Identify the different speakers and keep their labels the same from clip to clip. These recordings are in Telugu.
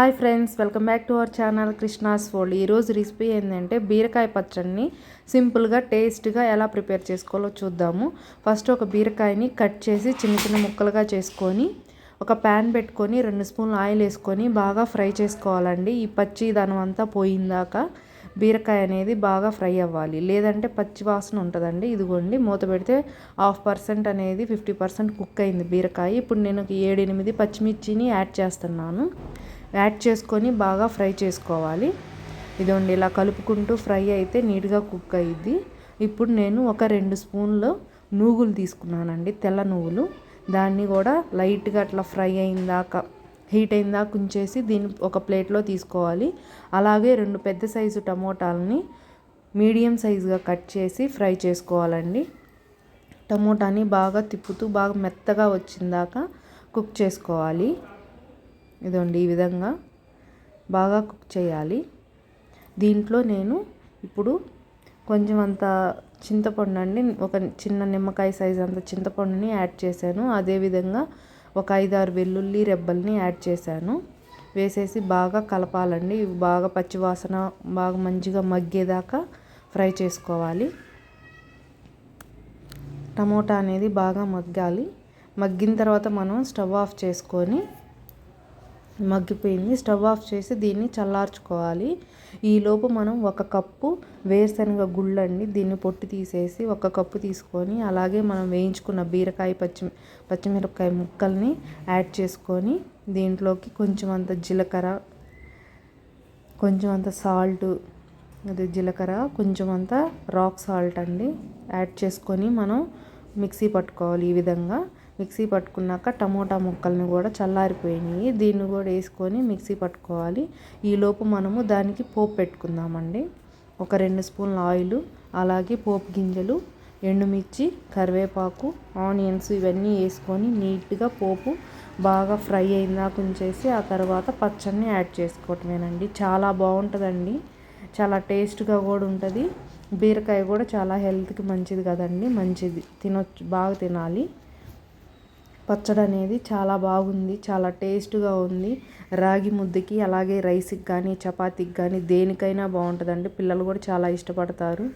Speaker 1: Hi friends welcome back to our channel Krishna's fold. ఈరోజు రెసిపీ ఏంటంటే బీరకాయ పచ్చడిని సింపుల్గా టేస్ట్గా ఎలా ప్రిపేర్ చేసుకోవాలో చూద్దాము. ఫస్ట్ ఒక బీరకాయని కట్ చేసి చిన్న చిన్న ముక్కలుగా చేసుకొని ఒక ప్యాన్ పెట్టుకొని రెండు స్పూన్లు ఆయిల్ వేసుకొని బాగా ఫ్రై చేసుకోవాలండి. ఈ పచ్చి దానం అంతా పోయిందాక బీరకాయ అనేది బాగా ఫ్రై అవ్వాలి. లేదంటే పచ్చి వాసన ఉంటుందండి. ఇదిగోండి మూత పెడితే హాఫ్ పర్సెంట్ అనేది ఫిఫ్టీ పర్సెంట్ కుక్ అయింది బీరకాయ. ఇప్పుడు నేను ఒక ఏడెనిమిది పచ్చిమిర్చిని యాడ్ చేస్తున్నాను. యాడ్ చేసుకొని బాగా ఫ్రై చేసుకోవాలి. ఇదిగోండి ఇలా కలుపుకుంటూ ఫ్రై అయితే నీట్గా కుక్ అయ్యిద్ది. ఇప్పుడు నేను ఒక రెండు స్పూన్లు నూగులు తీసుకున్నానండి తెల్ల నువ్వులు దాన్ని కూడా లైట్గా అట్లా ఫ్రై అయిందాక హీట్ అయిందాక ఉంచేసి దీన్ని ఒక ప్లేట్లో తీసుకోవాలి. అలాగే రెండు పెద్ద సైజు టమోటాలని మీడియం సైజుగా కట్ చేసి ఫ్రై చేసుకోవాలండి. టమోటాని బాగా తిప్పుతూ బాగా మెత్తగా వచ్చిందాక కుక్ చేసుకోవాలి. ఇదండి ఈ విధంగా బాగా కుక్ చేయాలి. దీంట్లో నేను ఇప్పుడు కొంచెం అంత చింతపండు అండి ఒక చిన్న నిమ్మకాయ సైజ్ అంత చింతపండుని యాడ్ చేశాను. అదేవిధంగా ఒక ఐదారు వెల్లుల్లి రెబ్బల్ని యాడ్ చేశాను. వేసేసి బాగా కలపాలండి. ఇవి బాగా పచ్చివాసన బాగా మంచిగా మగ్గేదాకా ఫ్రై చేసుకోవాలి. టమోటా అనేది బాగా మగ్గాలి. మగ్గిన తర్వాత మనం స్టవ్ ఆఫ్ చేసుకొని మగ్గిపోయింది. స్టవ్ ఆఫ్ చేసి దీన్ని చల్లార్చుకోవాలి. ఈలోపు మనం ఒక కప్పు వేరుశనగ గుళ్ళండి దీన్ని పొట్టు తీసేసి ఒక కప్పు తీసుకొని అలాగే మనం వేయించుకున్న బీరకాయ పచ్చి పచ్చిమిరపకాయ ముక్కల్ని యాడ్ చేసుకొని దీంట్లోకి కొంచెం అంత జీలకర్ర కొంచెం అంత సాల్ట్ అది జీలకర్ర కొంచెం అంత రాక్ సాల్ట్ అండి యాడ్ చేసుకొని మనం మిక్సీ పట్టుకోవాలి ఈ విధంగా. మిక్సీ పట్టుకున్నాక టమోటా ముక్కల్ని కూడా చల్లారిపోయినాయి. దీన్ని కూడా వేసుకొని మిక్సీ పట్టుకోవాలి. ఈలోపు మనము దానికి పోపు పెట్టుకుందామండి. ఒక రెండు స్పూన్ల ఆయిల్ అలాగే పోపు గింజలు ఎండుమిర్చి కరివేపాకు ఆనియన్స్ ఇవన్నీ వేసుకొని నీట్గా పోపు బాగా ఫ్రై అయిందాక ఉంచేసి ఆ తర్వాత పచ్చడిని యాడ్ చేసుకోవటమేనండి. చాలా బాగుంటుందండి. చాలా టేస్ట్గా కూడా ఉంటుంది. బీరకాయ కూడా చాలా హెల్త్కి మంచిది కదండి. మంచిది. తినొచ్చు బాగా తినాలి. పచ్చడి అనేది చాలా బాగుంది చాలా టేస్ట్గా ఉంది. రాగి ముద్దకి అలాగే రైస్కి కానీ చపాతీకి కానీ దేనికైనా బాగుంటుందండి. పిల్లలు కూడా చాలా ఇష్టపడతారు.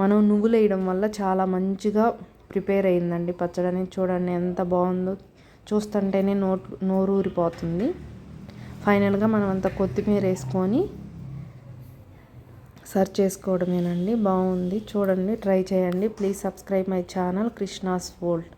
Speaker 1: మనం నువ్వులు వేయడం వల్ల చాలా మంచిగా ప్రిపేర్ అయిందండి పచ్చడి అనేది చూడండి ఎంత బాగుందో. చూస్తుంటేనే నోటు నోరు ఊరిపోతుంది. ఫైనల్గా మనం అంత కొత్తిమీర వేసుకొని సర్చ్ చేసుకోవడమేనండి. బాగుంది. చూడండి ట్రై చేయండి. Please subscribe my channel Krishna's world